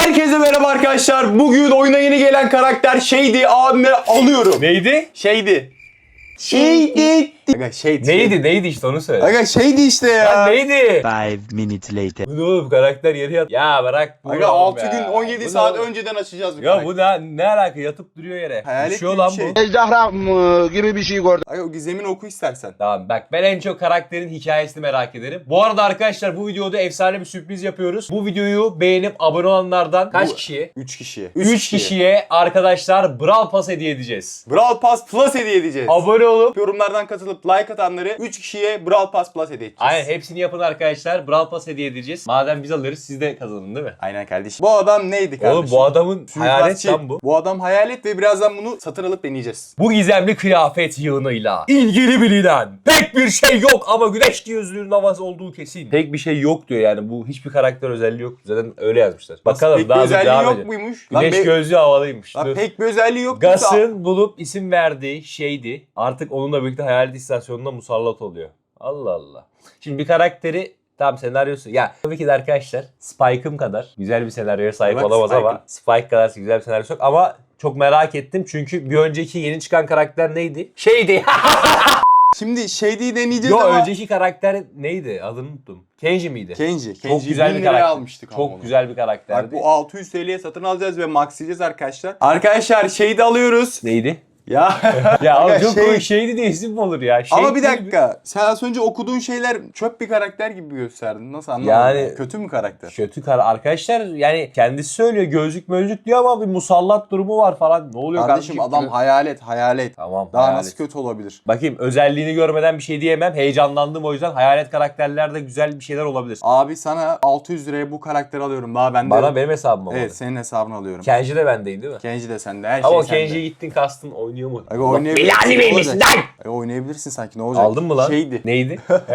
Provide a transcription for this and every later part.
Herkese merhaba arkadaşlar. Bugün oyuna yeni gelen karakter şeydi. Abime alıyorum. Neydi? Şeydi. Şeydi. Aga şeydi. Neydi? Neydi işte onu söyle. Aga şeydi işte Lan ya. neydi? Five minutes later. Bu ne oğlum karakter yeri yat. Ya bırak. bu Aga ne oğlum 6 ya? gün 17 Bu saat önceden açacağız bu Ya karakteri. bu ne, ne alaka yatıp duruyor yere. Hayalet Düşüyor lan şey. bu. ejderha gibi bir şey gördüm. Aga o gizemini oku istersen. Tamam bak ben en çok karakterin hikayesini merak ederim. Bu arada arkadaşlar bu videoda efsane bir sürpriz yapıyoruz. Bu videoyu beğenip abone olanlardan kaç Bu- kişiye? 3 kişiye. 3 kişiye arkadaşlar Brawl Pass hediye edeceğiz. Brawl Pass Plus hediye edeceğiz. Abone olup Yorumlardan katılıp like atanları 3 kişiye Brawl Pass Plus hediye edeceğiz. Aynen hepsini yapın arkadaşlar. Brawl Pass hediye edeceğiz. Madem biz alırız siz de kazanın değil mi? Aynen kardeşim. Bu adam neydi kardeşim? Oğlum bu adamın hayalet lan bu. Bu adam hayalet ve birazdan bunu satın alıp deneyeceğiz. Bu gizemli kıyafet yığınıyla ilgili bilinen pek bir şey yok ama güneş gözlüğünün havası olduğu kesin. Pek bir şey yok diyor yani bu hiçbir karakter özelliği yok. Zaten öyle yazmışlar. Bakalım Pek daha bir özelliği devam yok muymuş? Güneş be- gözlüğü havalıymış. lan Dur. pek bir özelliği yok. Gas'ın bulup isim verdiği şeydi. Artık onunla birlikte hayalet istasyonuna musallat oluyor. Allah Allah. Şimdi bir karakteri Tamam senaryosu. Ya tabii ki de arkadaşlar Spike'ım kadar güzel bir senaryoya sahip Evet, olamaz Spike'ım. ama Spike kadar güzel bir senaryosu yok ama çok merak ettim çünkü bir önceki yeni çıkan karakter neydi? Şeydi. Şimdi şeydi deneyeceğiz Yo ama önceki karakter neydi? Adını unuttum. Kenji miydi? Kenji. çok Kenji güzel 1000 bir karakter. almıştık Çok onu. güzel bir Bak karakterdi. bu 600 TL'ye satın alacağız ve maxlayacağız arkadaşlar. Arkadaşlar şeydi alıyoruz. Neydi? Ya. Ya Aga, abi çok şey- komik şeydi diye isim mi olur ya? Şey Ama bir dakika. Sen az önce okuduğun şeyler çöp bir karakter gibi gösterdin. Nasıl anlamadım? Yani- Kötü mü karakter? Kötü kar arkadaşlar yani kendisi söylüyor gözlük mözlük diyor ama bir musallat durumu var falan. Ne oluyor Kardeşim kardeşim? adam hayalet hayalet. Tamam. Daha hayalet. nasıl kötü olabilir? Bakayım özelliğini görmeden bir şey diyemem. Heyecanlandım o yüzden. Hayalet karakterlerde güzel bir şeyler olabilir. Abi sana 600 liraya bu karakteri alıyorum. Daha bende Bana benim hesabım olmadı. Evet senin hesabını alıyorum. Kenji de bendeydi değil mi? Kenji de sende. Her Ama şey o sende. Kenji'ye gittin kastın oynuyor mu? Aga oynayabilirsin. Ne olacak? lan? Aga oynayabilirsin sanki ne olacak? Aldın mı lan? Şeydi. Neydi?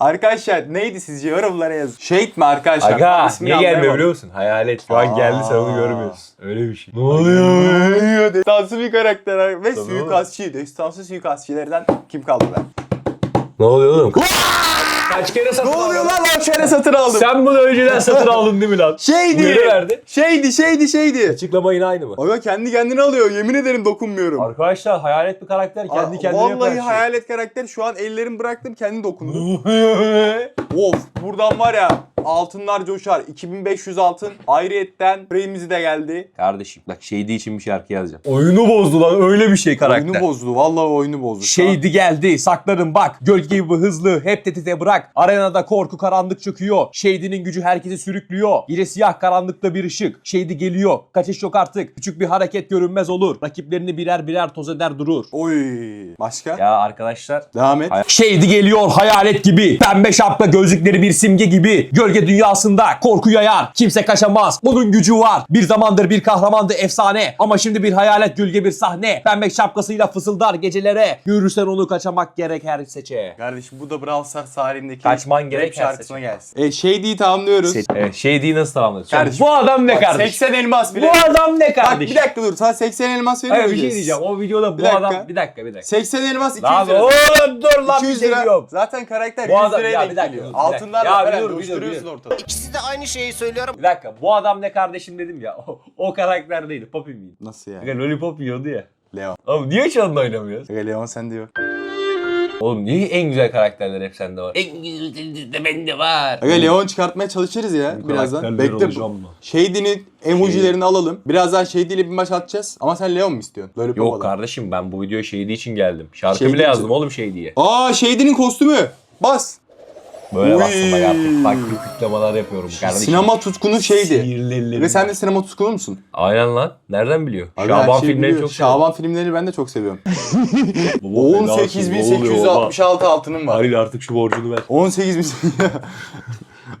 Arkadaşlar neydi sizce yorumlara yazın. Shade mi arkadaşlar? Aga niye gelmiyor biliyor musun? Hayalet. Şu an geldi sen onu görmüyorsun. Öyle bir şey. Ne oluyor? Oluyor. Destansı bir karakter ve suikastçı. Destansı suikastçilerden kim kaldı ben? ne oluyor oğlum? Kaç kere satın Ne oluyor aldın? lan lan şöyle satın aldım. Sen bunu önceden satın aldın değil mi lan? Şeydi. Uyarı verdi. Şeydi şeydi şeydi. Açıklama yine aynı mı? Aga kendi kendine alıyor. Yemin ederim dokunmuyorum. Arkadaşlar hayalet bir karakter kendi Aa, kendine yapar Vallahi şeyi. hayalet karakter şu an ellerimi bıraktım kendi dokundu. of buradan var ya altınlar coşar. 2500 altın. Ayrıyetten premizi de geldi. Kardeşim bak şeydi için bir şarkı yazacağım. Oyunu bozdu lan öyle bir şey karakter. Oyunu bozdu. Vallahi oyunu bozdu. Şeydi geldi saklarım bak gölge gibi hızlı hep tetite bırak arenada korku karanlık çöküyor Şeydinin gücü herkesi sürüklüyor Yine siyah karanlıkta bir ışık Şeydi geliyor kaçış yok artık küçük bir hareket görünmez olur Rakiplerini birer birer toz eder durur Oy. Başka? Ya arkadaşlar Devam et. Şeydi geliyor hayalet gibi Pembe şapka gözlükleri bir simge gibi Gölge dünyasında korku yayar Kimse kaçamaz bunun gücü var Bir zamandır bir kahramandı efsane Ama şimdi bir hayalet gölge bir sahne Pembe şapkasıyla fısıldar gecelere Görürsen onu kaçamak gerek her seçe Kardeşim bu da Brawl Stars tarihindeki Kaçman gerek her şarkısına gelsin. E, Shady'yi tamamlıyoruz. Evet, şey değil nasıl tamamlıyorsun? Kardeşim, Bu adam ne Bak, kardeş? 80 elmas bile. Bu adam ne Bak kardeş? bir dakika dur. Sana 80 elmas veriyor Hayır bir şey diyeceğim. O videoda bu Bir dakika. adam bir dakika bir dakika. 80 elmas 200 Lan lira. oğlum dur lan bir 200 şey lira. diyorum. Zaten karakter Bu 100 adam- liraya ya denk bir dakika, geliyor. Altınlarla Ya falan dur, dur, dur. ortalığı. İkisi de aynı şeyi söylüyorum. Bir dakika. Bu adam ne kardeşim dedim ya. O, o karakter değil. Poppy miydi? Nasıl yani? Aga lollipop yiyordu ya. Leon. Oğlum niye hiç onunla oynamıyoruz? Aga Leon sende yok. Oğlum niye en güzel karakterler hep sende var? En güzel de bende var. Aga Leon çıkartmaya çalışırız ya Bu birazdan. Bekle. alacağım mı? Shady'nin emojilerini alalım. Birazdan Shady ile bir maç atacağız. Ama sen Leon mu istiyorsun? Böyle Yok adam. kardeşim ben bu videoya Shady için geldim. Şarkı Shady bile için. yazdım oğlum şey diye. Aa Shady'nin kostümü. Bas. Böyle Uy. bastım bak artık farklı kutlamalar yapıyorum kardeşim. Sinema tutkunu Shady. Sihirli Ve sen de sinema tutkunu musun? Aynen lan. Nereden biliyor? Her Şaban şeyi filmlerini biliyor. çok seviyorum. Şaban filmlerini ben de çok seviyorum. Baba felasın, ne oluyor baba? 18.866 altınım var. Halil artık şu borcunu ver. 18 bin.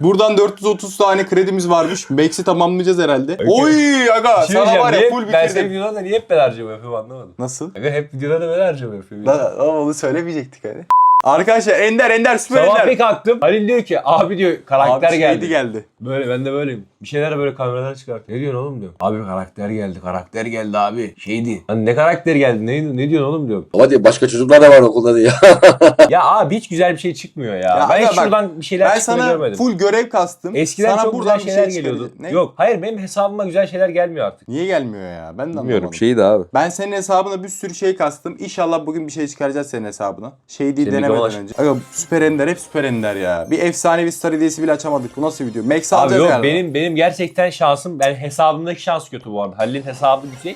Buradan 430 tane kredimiz varmış. Max'i tamamlayacağız herhalde. Oy aga Bir şey sana var ya diyeceğim, full niye- Ben senin bitirdim. videolarında niye hep ben harcama yapıyorum anlamadım. Nasıl? Aga hep videolarda ben harcama yapıyorum. Lan ama onu söylemeyecektik hani. Arkadaşlar Ender Ender süper Sabah Ender. bir kalktım. Halil diyor ki abi diyor karakter Abi geldi. Shady geldi. Böyle ben de böyleyim. Bir şeyler böyle kameralara çıkart. Ne diyorsun oğlum diyorum. Abi karakter geldi karakter geldi abi. Şeydi. Hani ne karakter geldi ne, ne diyorsun oğlum diyorum. Ama diyor başka çocuklar da var okulda diyor. ya abi hiç güzel bir şey çıkmıyor ya. Ya ben hiç bak, şuradan bir şeyler Ben sana görmedim. full görev kastım. Eskiden sana çok buradan güzel bir şeyler şey geliyordu. Ne? Yok hayır benim hesabıma güzel şeyler gelmiyor artık. Niye gelmiyor ya? Ben de Bilmiyorum anlamadım. şeydi abi. Ben senin hesabına bir sürü şey kastım. İnşallah bugün bir şey çıkaracağız senin hesabına. Şey değil Senin denemeden dolaş. önce. Aga süper ender hep süper ender ya. Bir efsanevi star hediyesi bile açamadık. Bu nasıl video? Max Abi alacağız yok galiba. benim benim gerçekten şansım ben hesabımdaki şans kötü bu arada. Halil'in hesabı güzel.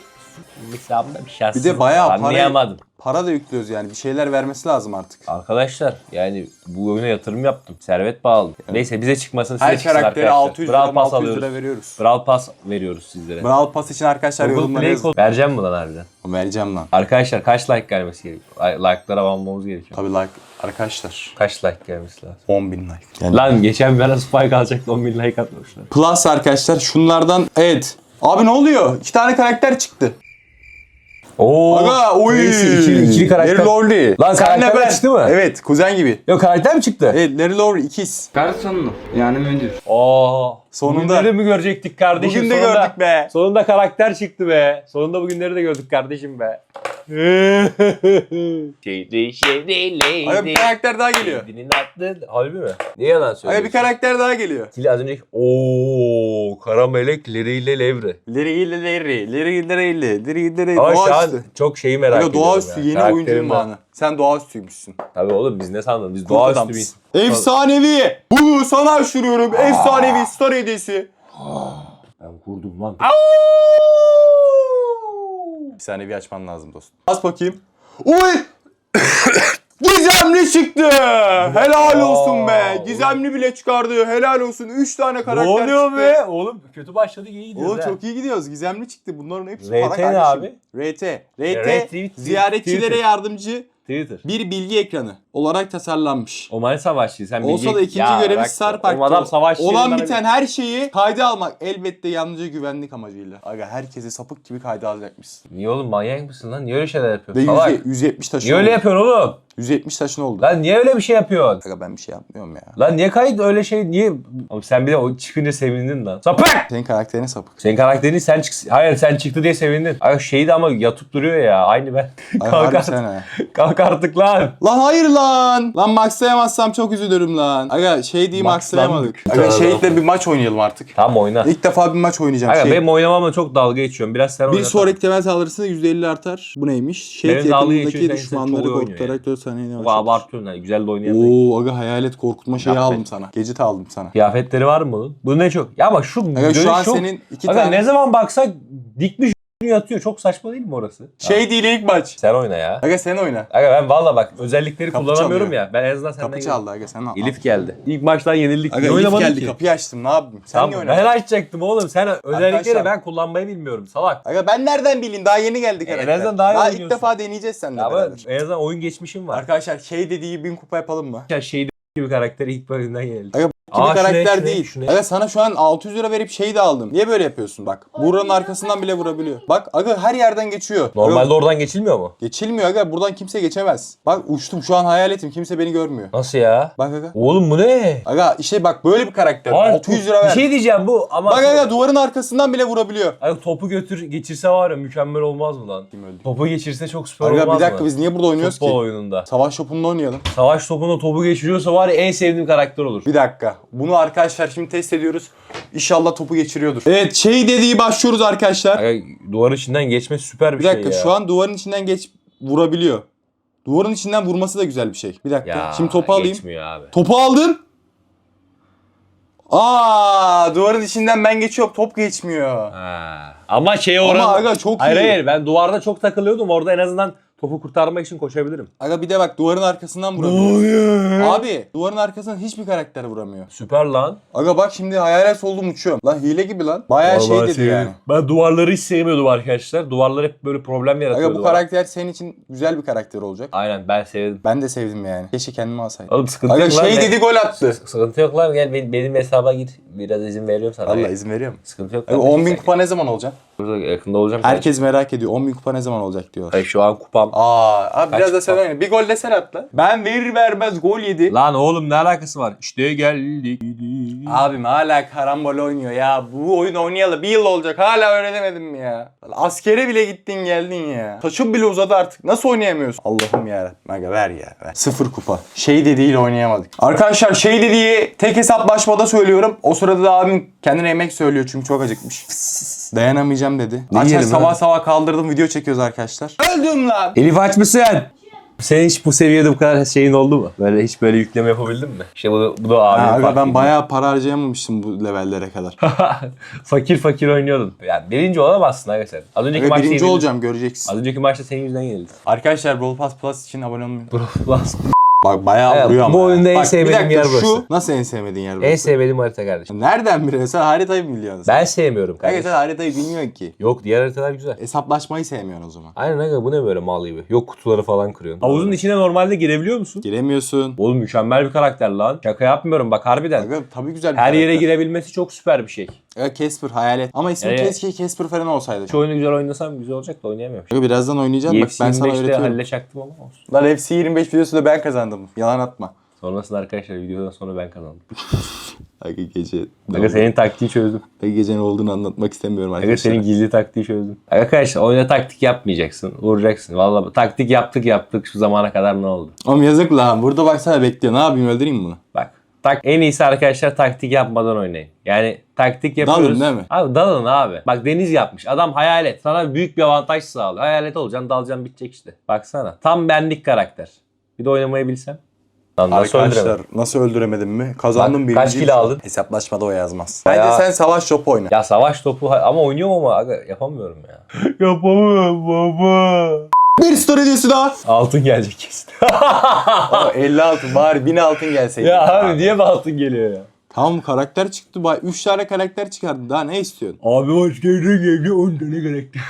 Hesabımda bir Bir de bayağı var. para- Anlayamadım. Para da yüklüyoruz yani. Bir şeyler vermesi lazım artık. Arkadaşlar yani bu oyuna yatırım yaptım. Servet bağlı. Neyse bize çıkmasın size Her çıksın karakteri arkadaşlar. 600 Brawl lira, Pass 600 alıyoruz. lira veriyoruz. Brawl Pass veriyoruz sizlere. Brawl Pass için arkadaşlar Google yorumlara yazın. vereceğim mi lan harbiden? Vereceğim lan. Arkadaşlar kaç like gelmesi gerekiyor? Like'lara banmamız gerekiyor. Tabii like arkadaşlar. Kaç like gelmesi lazım? 10 bin like. Lan geçen bir ara Spike alacaktı 10 bin like atmışlar. Plus arkadaşlar şunlardan evet. Abi ne oluyor? İki tane karakter çıktı. Oo. Aga oy. Neyse, ikili, ikili karakter. Larry Lowry. Lan Senle karakter ben. çıktı mı? Evet kuzen gibi. Yok karakter mi çıktı? Evet Larry Lowry ikiz. Personlu yani müdür. Oo. Sonunda. Bugünleri mi görecektik kardeşim? Bugün de Sonunda- gördük be. Sonunda karakter çıktı be. Sonunda bugünleri de gördük kardeşim be. şeydi şeydi lady. Aga bir karakter daha geliyor. Lady'nin adı. Harbi mi? Niye yalan Aga söylüyorsun? bir karakter daha geliyor. Kili az önceki. Ooo kara melek leriyle levre. Larry Larry Larry Larry Larry Larry Ama şu an çok şeyi merak Aga ediyorum doğaüstü yeni oyuncunun var. bağını. Sen doğaüstüymüşsün. Tabii oğlum biz ne sandın? Biz doğaüstü bir Efsanevi. Bu sana aşırıyorum. Efsanevi star hediyesi. Ben kurdum lan. Efsanevi açman lazım dostum. Bas bakayım. Uy! Gizemli çıktı. Helal olsun be. Gizemli bile çıkardı. Helal olsun. 3 tane Ne karakter oluyor çıktı. be? Oğlum kötü başladık iyi gidiyoruz Oo ha. çok iyi gidiyoruz. Gizemli çıktı. Bunların hepsi RT para ne kardeşim. abi? RT. RT retweet, ziyaretçilere yardımcı Twitter. bir bilgi ekranı olarak tasarlanmış. Oman savaşçı sen Olsa bilgi- da ikinci Ya görevi bırak ol- savaşçı Olan yerinden biten her şeyi kayda almak elbette yalnızca güvenlik amacıyla. Aga herkesi sapık gibi kayda alacakmışsın. Niye oğlum manyak mısın lan? Niye öyle şeyler Ve yapıyorsun? Salak. 100, 170 taşın Niye öyle yapıyorsun oğlum? 170 taşın oldu. Lan niye öyle bir şey yapıyorsun? Aga ben bir şey yapmıyorum ya. Lan niye kayıt öyle şey niye? Oğlum sen bir de o çıkınca sevindin lan. Sapık! Senin karakterin sapık. Senin karakterin sen çık Hayır sen çıktı diye sevindin. Ay şeydi ama yatıp duruyor ya. Aynı ben. Ay kalk, harbi artık, sen ha. kalk artık lan. Lan hayır lan. Lan maxlayamazsam çok üzülürüm lan. Aga şey diye maxlayamadık. Aga Shade'le bir maç oynayalım artık. Tamam oyna. İlk defa bir maç oynayacağım. Aga Shade. benim oynamamla çok dalga geçiyorum. Biraz sen Bir oyna. sonraki temel saldırısında %50 artar. Bu neymiş? Shade Benim dalga yakınındaki geçiyorsan düşmanları oynuyor korkutarak 4 saniye Bu yavaşlatır. abartıyorsun. Güzel de oynayan. Oo aga hayalet korkutma şeyi Yapma. aldım sana. Gecit aldım sana. Kıyafetleri var mı bunun? Bu ne çok? Ya ama şu Aga şu an çok... senin iki Aga tane... ne zaman baksak dikmiş yatıyor. Çok saçma değil mi orası? Şey değil ilk maç. Sen oyna ya. Aga sen oyna. Aga ben valla bak özellikleri Kapı kullanamıyorum çalıyor. ya. Ben en azından senden Kapı çaldı aga sen al. Elif geldi. İlk maçtan yenildik. Aga Niye Elif oynamadın geldi ki? kapıyı açtım ne yapayım? Sen Tamam, niye ben oynadın? açacaktım oğlum. Sen özellikleri Arkadaşlar- ben kullanmayı bilmiyorum. Salak. Aga ben nereden bileyim daha yeni geldik E, en azından daha iyi ilk oynuyorsun. defa deneyeceğiz seninle Ya ama beraber. en azından oyun geçmişim var. Arkadaşlar şey dediği bin kupa yapalım mı? Ya şey gibi karakteri ilk bölümden yenildik. Gibi Aa, karakter şu ne, değil. şu ne? Aga sana şu an 600 lira verip şey de aldım. Niye böyle yapıyorsun bak? Buranın arkasından bile vurabiliyor. Bak aga her yerden geçiyor. Normalde Aga, oradan geçilmiyor mu? geçilmiyor aga buradan kimse geçemez. Bak uçtum şu an hayaletim kimse beni görmüyor. Nasıl ya? Bak aga. Oğlum bu ne? Aga işte bak böyle bir karakter. Ay, 600 lira Bir ver. şey diyeceğim bu ama... Bak aga duvarın arkasından bile vurabiliyor. Ay, topu götür geçirse var ya mükemmel olmaz mı lan? Kim öldü? Topu geçirse çok süper Aga olmaz bir dakika mı? biz niye burada oynuyoruz Futbol ki? oyununda. Savaş topunda oynayalım. Savaş topuna topu geçiriyorsa var ya en sevdiğim karakter olur. Bir dakika. Bunu arkadaşlar şimdi test ediyoruz. İnşallah topu geçiriyordur. Evet şey dediği başlıyoruz arkadaşlar. Aga, duvarın içinden geçmesi süper bir, Bir dakika şey ya. şu an duvarın içinden geç vurabiliyor. Duvarın içinden vurması da güzel bir şey. Bir dakika. Ya, Şimdi topu alayım. Geçmiyor abi. Topu aldım. Aa, duvarın içinden ben geçiyorum. Top geçmiyor. Ha. Ama şey Ama oranı... aga çok Hayır iyi. hayır ben duvarda çok takılıyordum. Orada en azından topu kurtarmak için koşabilirim. Aga bir de bak duvarın arkasından vuramıyor. Abi duvarın arkasından hiçbir karakter vuramıyor. Süper lan. Aga bak şimdi hayalet oldum uçuyorum. Lan hile gibi lan. Bayağı şey dedi sevdim. yani. Ben duvarları hiç sevmiyordum arkadaşlar. Duvarlar hep böyle problem yaratıyordu. Aga bu bana. karakter senin için güzel bir karakter olacak. Aynen ben sevdim. Ben de sevdim yani. Keşke kendime alsaydım. Oğlum sıkıntı Aga yok lan. şey dedi gol attı. Sıkıntı yok lan gel benim, benim hesaba git. Biraz izin veriyorum sana. Allah izin veriyor mu? Sıkıntı yok. Aga kardeşim, 10 bin kupa ne zaman olacak? Burada yakında olacağım. Herkes merak ediyor. 10 bin kupa ne zaman olacak diyor. Hayır, şu an kupam Aa abi Kaç biraz da sen kupa? oyna. Bir gol de sen at lan. Ben verir vermez gol yedi. Lan oğlum ne alakası var? İşte geldik. Abim hala karambol oynuyor ya. Bu oyun oynayalı bir yıl olacak. Hala öğrenemedim mi ya? Askere bile gittin geldin ya. Saçım bile uzadı artık. Nasıl oynayamıyorsun? Allah'ım ya. Aga ver ya. Ver. Sıfır kupa. Şey dediğiyle oynayamadık. Arkadaşlar şey dediği tek hesaplaşmada söylüyorum. O sırada da abim kendine yemek söylüyor çünkü çok acıkmış. Dayanamayacağım dedi. Ne yiyelim sabah sabah kaldırdım video çekiyoruz arkadaşlar. Öldüm lan. Elif aç mısın? Senin hiç bu seviyede bu kadar şeyin oldu mu? Böyle hiç böyle yükleme yapabildin mi? İşte bu, bu da Ha, abi. aga ben bayağı para harcayamamıştım bu levellere kadar. fakir fakir oynuyordun. Yani birinci olamazsın sen. Az önceki Ve maçta birinci yenildin. olacağım göreceksin. Az önceki maçta senin yüzünden yenildin. Arkadaşlar Brawl Pass Plus için abone olmayı Ulan, Bak bayağı Evet, vuruyor ama. bu oyunda en Bak, bir sevmediğim dakika, yer Şu burası. nasıl en sevmediğin yer burası? en sevmediğim harita kardeşim. Nereden biliyorsun? Sen haritayı biliyorsun? Ben sevmiyorum kardeşim. sen haritayı bilmiyorsun ki. Yok diğer haritalar güzel. Hesaplaşmayı sevmiyorsun o zaman. Aynen aga bu ne böyle mal gibi. Yok kutuları falan kırıyorsun. Havuzun içine normalde girebiliyor musun? Giremiyorsun. Oğlum mükemmel bir karakter lan. Şaka yapmıyorum bak harbiden. Aga, tabii güzel bir Her yere karakter. girebilmesi çok süper bir şey. Aga, Casper hayalet. Ama ismi Evet. keşke Casper falan olsaydı. Şu oyunu güzel oynasam güzel olacak da oynayamıyorum. Aga, birazdan oynayacağım. Bak ben sana 25'te öğretiyorum. halle çaktım ama olsun. Lan FC 25 videosunda ben kazandım. Yalan atma. Sonrasında arkadaşlar videodan sonra ben kazandım. Aga gece. Aga senin taktiği çözdüm. Aga gece ne olduğunu anlatmak istemiyorum Aga arkadaşlar. senin gizli taktiği çözdüm. Arkadaşlar oyuna taktik yapmayacaksın. Vuracaksın. Vallahi taktik yaptık yaptık şu zamana kadar ne oldu? Oğlum yazık lan. Burada baksana bekliyor. Ne yapayım öldüreyim mi bunu? Bak. Tak, en iyisi arkadaşlar taktik yapmadan oynayın. Yani taktik yapıyoruz. Dalın değil mi? Abi dalın abi. Bak Deniz yapmış. Adam hayalet. Sana büyük bir avantaj sağlıyor. Hayalet olacaksın dalacaksın bitecek işte. Baksana. Tam benlik karakter. Bir de oynamayı bilsem. Lan nasıl Arkadaşlar öldüremedim? nasıl öldüremedim mi? Kazandım Bak, birinci. kaç kilo aldın? Hesaplaşmada o yazmaz. Bayağı- Bence sen savaş topu oyna. Ya savaş topu ama oynuyorum ama aga, yapamıyorum ya. yapamıyorum baba. Bir story hediyesi daha. Altın gelecek kesin. Ama 50 altın bari 1000 altın gelseydi. ya abi niye mi altın geliyor ya? Tamam karakter çıktı. 3 tane karakter çıkardın. Daha ne istiyorsun? Abi hoş geldin geldi 10 tane karakter.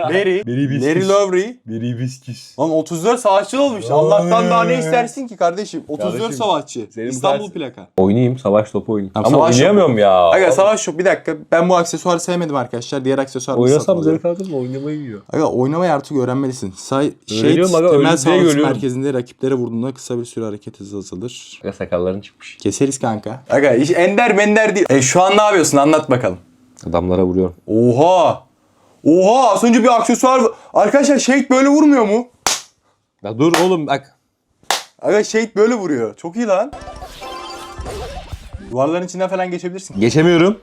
Larry. Larry Biscuit. Larry Lowry. Bir ibiskis. Lan 34 savaşçı olmuş. Allah'tan daha ne istersin ki kardeşim? 34 Kardeşim, savaşçı. senin İstanbul bu plaka. Oynayayım savaş topu oynayayım. Tamam, ama savaş oynayamıyorum ya. Aga savaş yok. Bir dakika. Ben bu aksesuarı sevmedim arkadaşlar. Diğer aksesuarı Oynasam zevk aldım oynamayı yiyor. Aga oynamayı artık öğrenmelisin. Say Shade Öğreniyorum aga, temel saldırı görüyorum. merkezinde rakiplere vurduğunda kısa bir süre hareket hızı azalır. Aga sakalların çıkmış. Keseriz kanka. Aga iş ender bender değil. E şu an ne yapıyorsun anlat bakalım. Adamlara vuruyorum. Oha. Oha az önce bir aksesuar... Arkadaşlar Shade böyle vurmuyor mu? Ya dur oğlum bak. Aga Shade böyle vuruyor. Çok iyi lan. Duvarların içinden falan geçebilirsin. Geçemiyorum.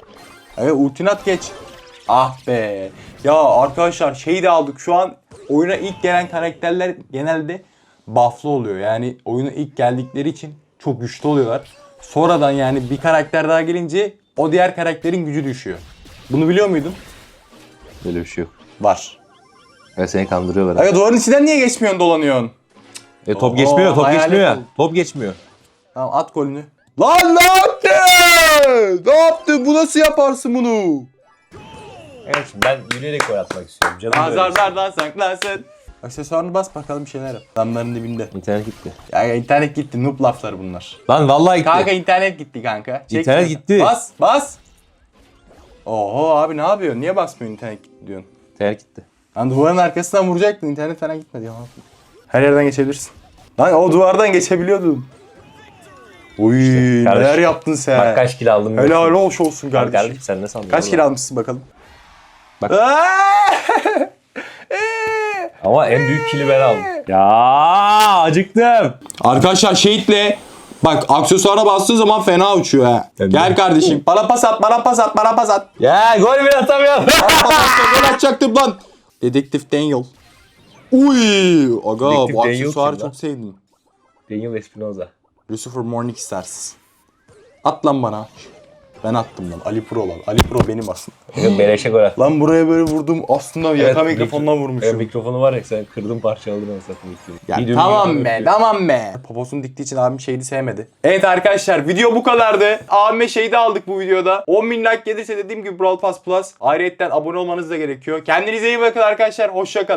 Aga ultinat geç. Ah be. Ya arkadaşlar şey de aldık. Şu an oyuna ilk gelen karakterler genelde buff'lı oluyor. Yani oyuna ilk geldikleri için çok güçlü oluyorlar. Sonradan yani bir karakter daha gelince o diğer karakterin gücü düşüyor. Bunu biliyor muydun? Böyle bir şey yok. Var. Ya seni kandırıyorlar. Aga duvarın içinden niye geçmiyorsun dolanıyorsun? E top Oo, geçmiyor, top geçmiyor. oldu. Top geçmiyor. Tamam at golünü. Lan ne yaptı? Ne yaptı? Bu nasıl yaparsın bunu? Evet ben yürüyerek gol atmak istiyorum. Canım böyle. Nazarlardan saklansın. Aksesuarını bas bakalım bir şeyler yap. Damların dibinde. İnternet gitti. Ya internet gitti. Noob lafları bunlar. Lan vallahi gitti. Kanka internet gitti kanka. Çek İnternet şunu. gitti. Bas bas. Oho abi ne yapıyorsun? Niye basmıyorsun internet gitti diyorsun? İnternet gitti. Lan duvarın arkasından vuracaktın. internet falan gitmedi ya. Her yerden geçebilirsin. Lan o duvardan geçebiliyordun. Uy kardeşim. neler yaptın sen. Bak kaç kilo aldım. Helal olsun Bak kardeşim. kardeşim sen ne sandın? Kaç kilo almışsın bakalım. Bak. Ama en büyük kili ben aldım. Ya acıktım. Arkadaşlar şehitle bak aksesuara bastığın zaman fena uçuyor ha. Tabii. Gel kardeşim bana pas at bana pas at bana pas at. Ya gol bile atamıyorum. Bana pas at gol atacaktım lan. Dedektif Daniel. Uy aga Dedektif bu Daniel aksesuarı çok sevdim. Daniel Espinoza. Lucifer Morningstars. At lan bana. Ben attım lan. Ali Pro lan. Ali Pro benim aslında. Bakın beleşe gol attı. Lan buraya böyle vurdum. Aslında yaka Evet, mikrofonla mikro- vurmuşum. Evet, mikrofonu var ya sen kırdın parçaladın satayım. Ya Videonun tamam be yok. tamam be. Poposunu diktiği için abim şeydi sevmedi. Evet arkadaşlar video bu kadardı. Abime şeydi aldık bu videoda. 10 bin like gelirse dediğim gibi Brawl Pass Plus. Ayrıyetten abone olmanız da gerekiyor. Kendinize iyi bakın arkadaşlar. Hoşça kalın.